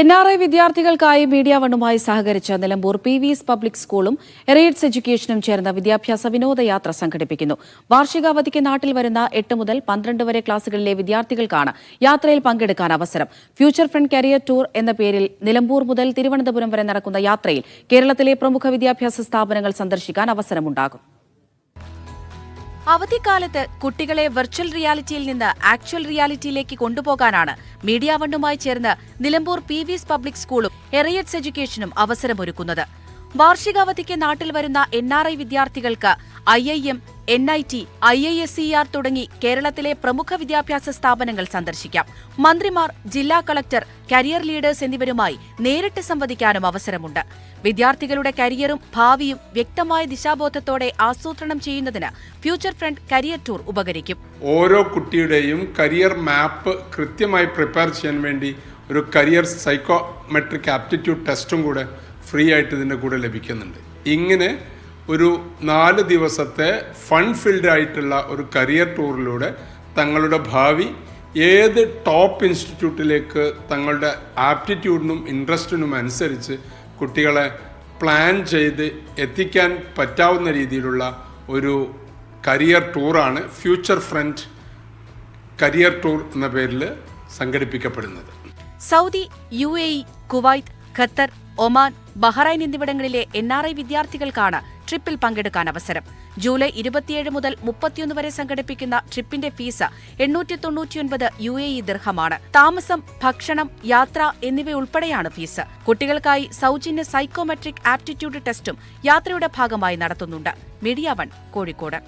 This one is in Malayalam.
എൻ ആർ ഐ വിദ്യാർത്ഥികൾക്കായി മീഡിയ വണ്ണുമായി സഹകരിച്ച Nilambur P V S public സ്കൂളും എറേഡ്സ് എഡ്യൂക്കേഷനും ചേർന്ന വിദ്യാഭ്യാസ വിനോദയാത്ര സംഘടിപ്പിക്കുന്നു. വാർഷികാവധിക്ക് നാട്ടിൽ വരുന്ന എട്ട് മുതൽ പന്ത്രണ്ട് വരെ ക്ലാസുകളിലെ വിദ്യാർത്ഥികൾക്കാണ് യാത്രയിൽ പങ്കെടുക്കാൻ അവസരം. ഫ്യൂച്ചർ ഫ്രണ്ട് കരിയർ ടൂർ എന്ന പേരിൽ നിലമ്പൂർ മുതൽ തിരുവനന്തപുരം വരെ നടക്കുന്ന യാത്രയിൽ കേരളത്തിലെ പ്രമുഖ വിദ്യാഭ്യാസ സ്ഥാപനങ്ങൾ സന്ദർശിക്കാൻ അവസരമുണ്ടാകും. അവധിക്കാലത്ത് കുട്ടികളെ വെർച്വൽ റിയാലിറ്റിയിൽ നിന്ന് ആക്ച്വൽ റിയാലിറ്റിയിലേക്ക് കൊണ്ടുപോകാനാണ് മീഡിയ വണ്ണുമായി ചേർന്ന് നിലമ്പൂർ പി വിസ് പബ്ലിക് സ്കൂളും എറിയറ്റ്സ് എഡ്യൂക്കേഷനും അവസരമൊരുക്കുന്നത്. വാർഷികാവധിക്ക് നാട്ടിൽ വരുന്ന എൻ ആർ ഐ വിദ്യാർത്ഥികൾക്ക് I I M N I T I I S E R തുടങ്ങി കേരളത്തിലെ പ്രമുഖ വിദ്യാഭ്യാസ സ്ഥാപനങ്ങൾ സന്ദർശിക്കാം. മന്ത്രിമാർ ജില്ലാ കളക്ടർ കരിയർ ലീഡേഴ്സ് എന്നിവരുമായി നേരിട്ട് സംവദിക്കാനും അവസരമുണ്ട്. വിദ്യാർത്ഥികളുടെ കരിയറും ഭാവിയും വ്യക്തമായ ദിശാബോധത്തോടെ ആസൂത്രണം ചെയ്യുന്നതിന് ഫ്യൂച്ചർ ഫ്രണ്ട് കരിയർ ടൂർ ഉപകരിക്കും. ഓരോ കുട്ടിയുടെയും കരിയർ മാപ്പ് കൃത്യമായി പ്രിപ്പയർ ചെയ്യാൻ വേണ്ടി ഒരു കരിയർ സൈക്കോമെട്രിക് ആപ്റ്റിറ്റ്യൂഡ് ടെസ്റ്റും കൂടെ ഫ്രീ ആയിട്ട് ഇതിന്റെ കൂടെ ലഭിക്കുന്നുണ്ട്. ഇങ്ങനെ ഒരു നാല് ദിവസത്തെ ഫൺ ഫിൽഡ് ആയിട്ടുള്ള ഒരു കരിയർ ടൂറിലൂടെ തങ്ങളുടെ ഭാവി ഏത് ടോപ്പ് ഇൻസ്റ്റിറ്റ്യൂട്ടിലേക്ക് തങ്ങളുടെ ആപ്റ്റിറ്റ്യൂഡിനും ഇൻട്രസ്റ്റിനും അനുസരിച്ച് കുട്ടികളെ പ്ലാൻ ചെയ്ത് എത്തിക്കാൻ പറ്റാവുന്ന രീതിയിലുള്ള ഒരു കരിയർ ടൂറാണ് ഫ്യൂച്ചർ ഫ്രണ്ട് കരിയർ ടൂർ എന്ന പേരിൽ സംഘടിപ്പിക്കപ്പെടുന്നത്. Saudi U A E Kuwait Qatar Oman Bahrain എന്നിവിടങ്ങളിലെ എൻ ആർ ഐ വിദ്യാർത്ഥികൾക്കാണ് ട്രിപ്പിൽ പങ്കെടുക്കാൻ അവസരം. ജൂലൈ ഇരുപത്തിയേഴ് മുതൽ മുപ്പത്തിയൊന്ന് വരെ സംഘടിപ്പിക്കുന്ന ട്രിപ്പിന്റെ ഫീസ് എണ്ണൂറ്റി തൊണ്ണൂറ്റിയൊൻപത് യു എ ഇ ദീർഘമാണ് താമസം ഭക്ഷണം യാത്ര എന്നിവയുൾപ്പെടെയാണ് ഫീസ്. കുട്ടികൾക്കായി സൗജന്യ സൈക്കോമെട്രിക് ആപ്റ്റിറ്റ്യൂഡ് ടെസ്റ്റും യാത്രയുടെ ഭാഗമായി നടത്തുന്നുണ്ട്. Media one Kozhikode.